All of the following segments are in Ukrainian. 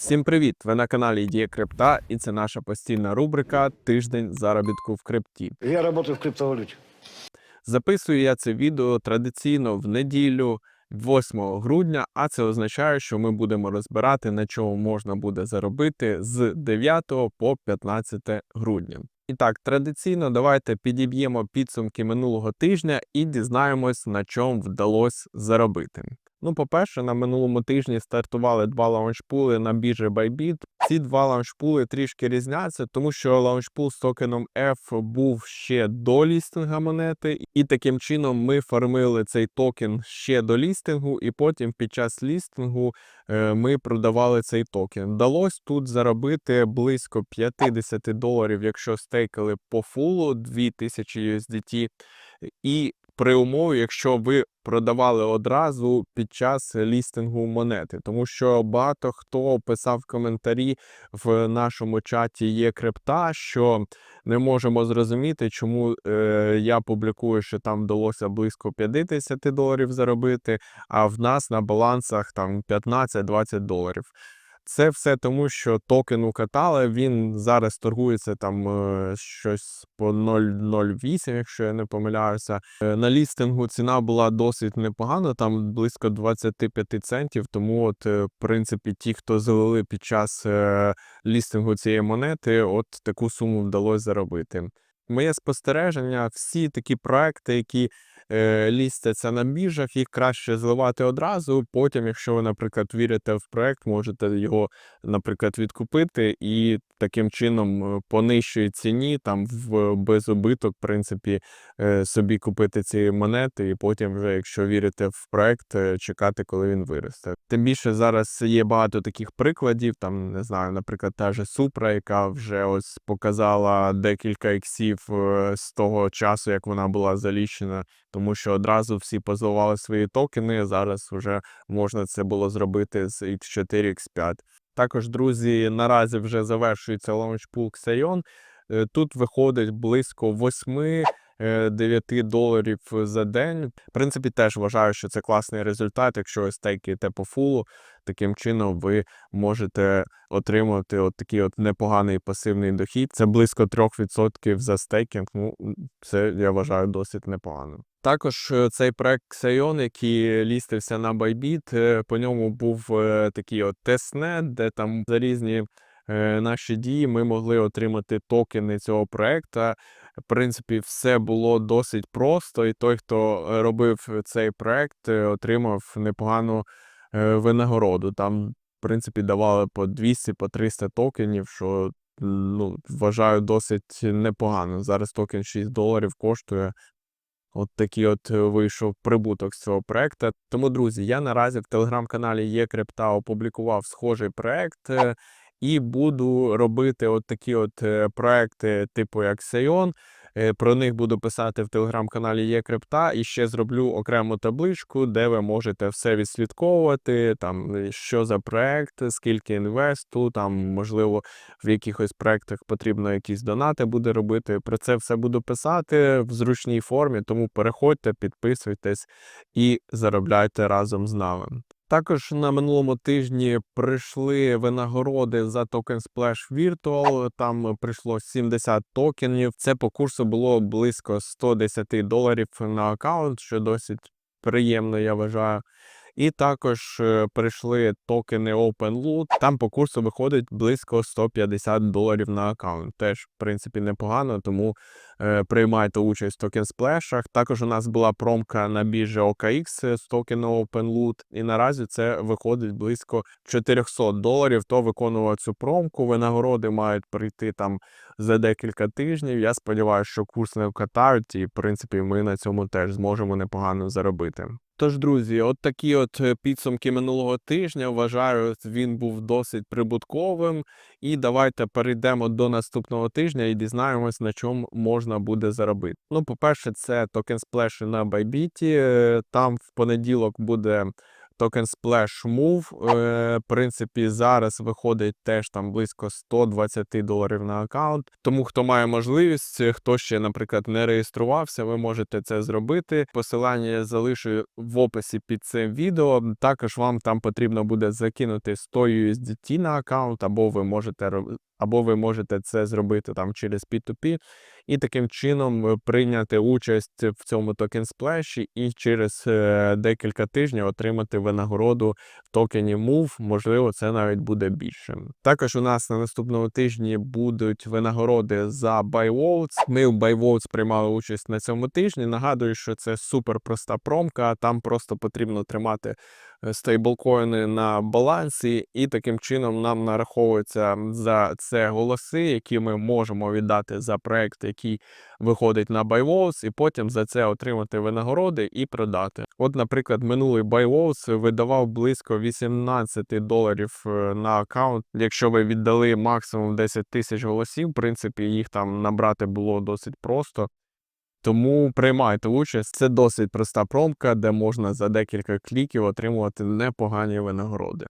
Всім привіт! Ви на каналі Ідея Крипта, і це наша постійна рубрика Тиждень заробітку в крипті. Я работаю в криптовалюте. Записую я це відео традиційно в неділю 8 грудня, а це означає, що ми будемо розбирати, на чому можна буде заробити з 9 по 15 грудня. І так, традиційно давайте підіб'ємо підсумки минулого тижня і дізнаємось, на чому вдалося заробити. Ну, по-перше, на минулому тижні стартували два лаунчпули на біржі Bybit. Ці два лаунчпули трішки різняться, тому що лаунчпул з токеном F був ще до лістинга монети, і таким чином ми фармили цей токен ще до лістингу, і потім під час лістингу е, ми продавали цей токен. Вдалося тут заробити близько 50 доларів, якщо стейкали по фулу 2000 USDT. І при умові, якщо ви продавали одразу під час лістингу монети, тому що багато хто писав коментарі в нашому чаті є крипта, що не можемо зрозуміти, чому е, я публікую, що там вдалося близько 50 доларів заробити, а в нас на балансах там 15-20 доларів. Це все тому, що токен укатали, він зараз торгується там е, щось по 0,08, якщо я не помиляюся. Е, На лістингу ціна була досить непогана, там близько 25 центів. Тому, от, е, в принципі, ті, хто залили під час лістингу цієї монети, от таку суму вдалося заробити. Моє спостереження, всі такі проекти, які лістяться на біржах, їх краще зливати одразу. Потім, якщо ви, наприклад, вірите в проект, можете його, наприклад, відкупити і таким чином е, по нижчій ціні, там в без убиток, в принципі, е, собі купити ці монети, і потім, вже, якщо вірите в проект, е, чекати, коли він виросте. Тим більше зараз є багато таких прикладів. Там не знаю, наприклад, та же Супра, яка вже ось показала декілька іксів е, з того часу, як вона була залічена, тому що одразу всі позливали свої токени. Зараз вже можна це було зробити з X4, X5. Також, друзі, наразі вже завершується лаунчпул Xeon. Е, Тут виходить близько 8 е, 9 доларів за день. В принципі, теж вважаю, що це класний результат. Якщо ви стейкаєте по фулу, таким чином ви можете отримати от такий от непоганий пасивний дохід. Це близько 3% за стейкінг. Ну, це я вважаю досить непогано. Також е, цей проект Xeon, який лістився на Bybit, е, по ньому був е, такий от тестнет, де там за різні е, наші дії ми могли отримати токени цього проекта. В принципі, все було досить просто, і той, хто е, робив цей проект, е, отримав непогану е, винагороду. Там, в принципі, давали по 200 по 300 токенів, що ну, вважаю досить непогано. Зараз токен 6 доларів коштує. От такий от е, вийшов прибуток з цього проекту. Тому, друзі, я наразі в телеграм-каналі є крипта опублікував схожий проект. І буду робити от такі от е, проекти, типу як Сейон. Е, Про них буду писати в телеграм-каналі є крипта, і ще зроблю окрему табличку, де ви можете все відслідковувати, там е, що за проект, скільки інвесту, там можливо в якихось проектах потрібно якісь донати буде робити. Про це все буду писати в зручній формі, тому переходьте, підписуйтесь і заробляйте разом з нами. Також на минулому тижні прийшли винагороди за токен Splash Virtual. Там прийшло 70 токенів. Це по курсу було близько 110 доларів на аккаунт, що досить приємно, я вважаю. І також е, прийшли токени OpenLoot. Там по курсу виходить близько 150 доларів на аккаунт. Теж, в принципі, непогано, тому е, приймайте участь в токен сплешах. Також у нас була промка на біржі OKX з токену OpenLoot, і наразі це виходить близько 400 доларів. То виконував цю промку. Винагороди мають прийти там за декілька тижнів. Я сподіваюся, що курс не вкатають, і в принципі ми на цьому теж зможемо непогано заробити. Тож, друзі, от такі от е, підсумки минулого тижня. Вважаю, він був досить прибутковим. І давайте перейдемо до наступного тижня і дізнаємось, на чому можна буде заробити. Ну, по-перше, це токен сплеші на Bybit. Е, Там в понеділок буде токен Splash Move. Е, в принципі, зараз виходить теж там близько 120 доларів на аккаунт. Тому хто має можливість, хто ще, наприклад, не реєструвався, ви можете це зробити. Посилання я залишу в описі під цим відео. Також вам там потрібно буде закинути 100 USDT на аккаунт, або ви можете або ви можете це зробити там через P2P, і таким чином е, прийняти участь в цьому токен сплеші і через е, декілька тижнів отримати винагороду в токені MOVE, можливо, це навіть буде більше. Також у нас на наступному тижні будуть винагороди за BuyVotes. Ми в BuyVotes приймали участь на цьому тижні. Нагадую, що це супер проста промка. Там просто потрібно тримати е, стейблкоїни на балансі, і таким чином нам нараховуються за це голоси, які ми можемо віддати за проект, який виходить на BuyVotes, і потім за це отримати винагороди і продати. От, наприклад, минулий BuyVotes видавав близько 18 доларів е, на аккаунт. Якщо ви віддали максимум 10 тисяч голосів, в принципі, їх там набрати було досить просто. Тому приймайте участь. Це досить проста промка, де можна за декілька кліків отримувати непогані винагороди.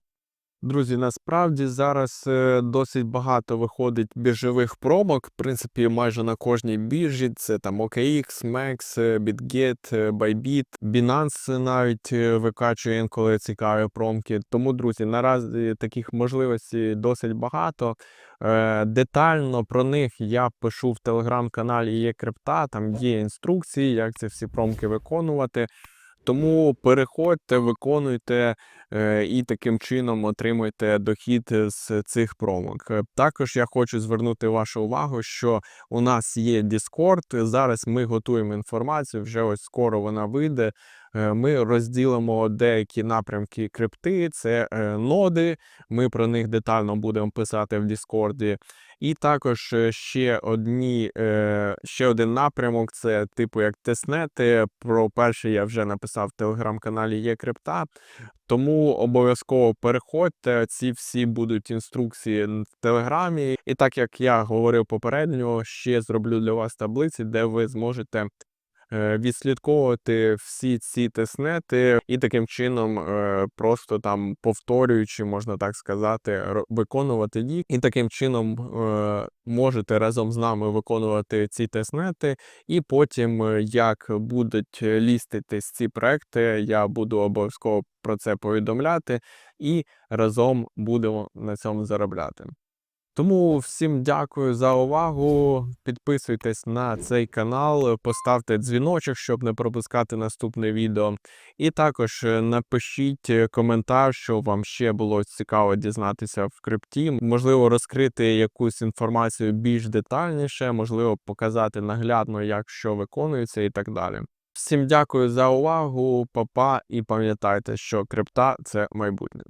Друзі, насправді зараз е, досить багато виходить біржових промок. В принципі, майже на кожній біржі це там OKX, MEX, е, BitGet, е, Bybit, Binance навіть викачує інколи цікаві промки. Тому, друзі, наразі таких можливостей досить багато. Детально про них я пишу в телеграм-каналі є крипта, там є інструкції, як ці всі промки виконувати. Тому переходьте, виконуйте е, і таким чином отримуйте дохід з цих промок. Е, Також я хочу звернути вашу увагу, що у нас є Discord. Зараз ми готуємо інформацію. Вже ось скоро вона вийде. Е, Ми розділимо деякі напрямки крипти, це е, ноди. Ми про них детально будемо писати в Діскорді. І також е, ще одні, ще один напрямок це типу як тестнети. Про перший я вже написав в телеграм-каналі є крипта. Тому обов'язково переходьте. Ці всі будуть інструкції в телеграмі. І так як я говорив попередньо, ще зроблю для вас таблиці, де ви зможете відслідковувати всі ці тестнети і таким чином е, просто там повторюючи, можна так сказати, виконувати їх. І таким чином е, можете разом з нами виконувати ці тестнети. І потім, е, як будуть е, ліститись ці проекти, я буду обов'язково про це повідомляти, і разом будемо на цьому заробляти. Тому всім дякую за увагу. Підписуйтесь на цей канал, поставте дзвіночок, щоб не пропускати наступне відео. І також е, напишіть е, коментар, що вам ще було цікаво дізнатися в крипті. Можливо, розкрити якусь інформацію більш детальніше, можливо, показати наглядно, як що виконується, і так далі. Всім дякую за увагу, папа, і пам'ятайте, що крипта це майбутнє.